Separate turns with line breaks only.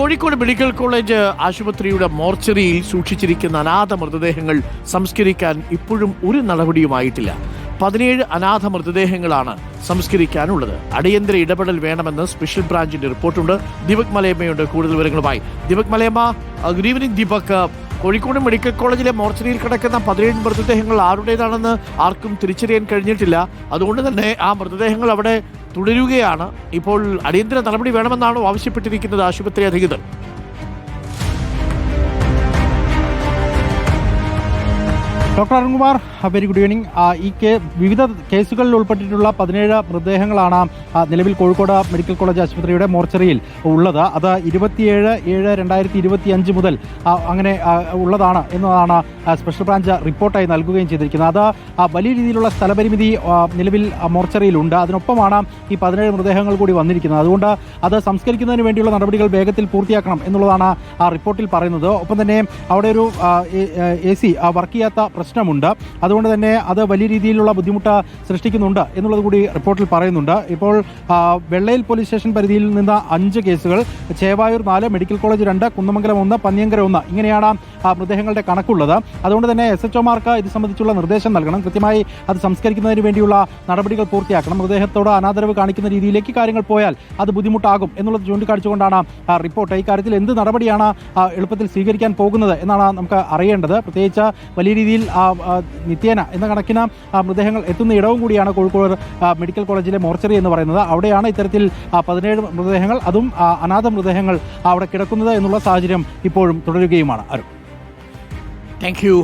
Kozhikode medical college ആശുപത്രിയുടെ മോർച്ചറിയിൽ സൂക്ഷിച്ചിരിക്കുന്ന അനാഥ മൃതദേഹങ്ങൾ സംസ്കരിക്കാൻ ഇപ്പോഴും ഒരു നടപടിയുമായിട്ടില്ല. പതിനേഴ് അനാഥ മൃതദേഹങ്ങളാണ് സംസ്കരിക്കാനുള്ളത്. അടിയന്തര ഇടപെടൽ വേണമെന്ന് സ്പെഷ്യൽ ബ്രാഞ്ചിന്റെ റിപ്പോർട്ടുണ്ട്. ദീപക് മലയമ്മയുണ്ട് കൂടുതൽ വിവരങ്ങളുമായി Deepak Malayamma good evening Deepak Kozhikode medical കോളേജിലെ മോർച്ചറിയിൽ കിടക്കുന്ന പതിനേഴ് മൃതദേഹങ്ങൾ ആരുടേതാണെന്ന് ആർക്കും തിരിച്ചറിയാൻ കഴിഞ്ഞിട്ടില്ല. അതുകൊണ്ട് തന്നെ ആ മൃതദേഹങ്ങൾ അവിടെ തുടരുകയാണ്. ഇപ്പോൾ അടിയന്തര നടപടി വേണമെന്നാണോ ആവശ്യപ്പെട്ടിരിക്കുന്നത് ആശുപത്രി അധികൃതർ?
Doctor Arunkumar very good evening ഈ കേ വിവിധ കേസുകളിൽ ഉൾപ്പെട്ടിട്ടുള്ള പതിനേഴ് മൃതദേഹങ്ങളാണ് നിലവിൽ കോഴിക്കോട് മെഡിക്കൽ കോളേജ് ആശുപത്രിയുടെ മോർച്ചറിയിൽ ഉള്ളത്. അത് ഇരുപത്തിയേഴ് ഏഴ് രണ്ടായിരത്തി ഇരുപത്തി അഞ്ച് മുതൽ അങ്ങനെ ഉള്ളതാണ് എന്നതാണ് സ്പെഷ്യൽ ബ്രാഞ്ച് റിപ്പോർട്ടായി നൽകുകയും ചെയ്തിരിക്കുന്നത്. അത് വലിയ രീതിയിലുള്ള സ്ഥലപരിമിതി നിലവിൽ മോർച്ചറിയിലുണ്ട്. അതിനൊപ്പമാണ് ഈ പതിനേഴ് മൃതദേഹങ്ങൾ കൂടി വന്നിരിക്കുന്നത്. അതുകൊണ്ട് അത് സംസ്കരിക്കുന്നതിന് വേണ്ടിയുള്ള നടപടികൾ വേഗത്തിൽ പൂർത്തിയാക്കണം എന്നുള്ളതാണ് ആ റിപ്പോർട്ടിൽ പറയുന്നത്. ഒപ്പം തന്നെ അവിടെ ഒരു എ സി വർക്ക് ചെയ്യാത്ത പ്രശ്നമുണ്ട്. അതുകൊണ്ട് തന്നെ അത് വലിയ രീതിയിലുള്ള ബുദ്ധിമുട്ട് സൃഷ്ടിക്കുന്നുണ്ട് എന്നുള്ളത് കൂടി റിപ്പോർട്ടിൽ പറയുന്നുണ്ട്. ഇപ്പോൾ വെള്ളയിൽ പോലീസ് സ്റ്റേഷൻ പരിധിയിൽ നിന്ന് അഞ്ച് കേസുകൾ ചേവായൂർ നാല് മെഡിക്കൽ കോളേജ് രണ്ട് കുന്നമംഗലം ഒന്ന് പന്നിയങ്കര ഒന്ന് ഇങ്ങനെയാണ് മൃതദേഹങ്ങളുടെ കണക്കുള്ളത്. അതുകൊണ്ട് തന്നെ എസ് എച്ച് ഒമാർക്ക് ഇത് സംബന്ധിച്ചുള്ള നിർദ്ദേശം നൽകണം. കൃത്യമായി അത് സംസ്കരിക്കുന്നതിന് വേണ്ടിയുള്ള നടപടികൾ പൂർത്തിയാക്കണം. മൃതദേഹത്തോട് അനാദരവ് കാണിക്കുന്ന രീതിയിലേക്ക് കാര്യങ്ങൾ പോയാൽ അത് ബുദ്ധിമുട്ടാകും എന്നുള്ളത് ചൂണ്ടിക്കാണിച്ചുകൊണ്ടാണ് റിപ്പോർട്ട്. ഇക്കാര്യത്തിൽ എന്ത് നടപടിയാണ് എളുപ്പത്തിൽ സ്വീകരിക്കാൻ പോകുന്നത് എന്നാണ് നമുക്ക് അറിയേണ്ടത്. പ്രത്യേകിച്ച് വലിയ രീതിയിൽ നിത്യേന എന്ന കണക്കിന് മൃതദേഹങ്ങൾ എത്തുന്ന ഇടവും കൂടിയാണ് കോഴിക്കോട് മെഡിക്കൽ കോളേജിലെ മോർച്ചറി എന്ന് പറയുന്നത്. അവിടെയാണ് ഇത്തരത്തിൽ പതിനേഴ് മൃതദേഹങ്ങൾ അതും അനാഥ മൃതദേഹങ്ങൾ അവിടെ കിടക്കുന്നത് എന്നുള്ള സാഹചര്യം ഇപ്പോഴും തുടരുകയുമാണ്. അരുൺ.
Thank you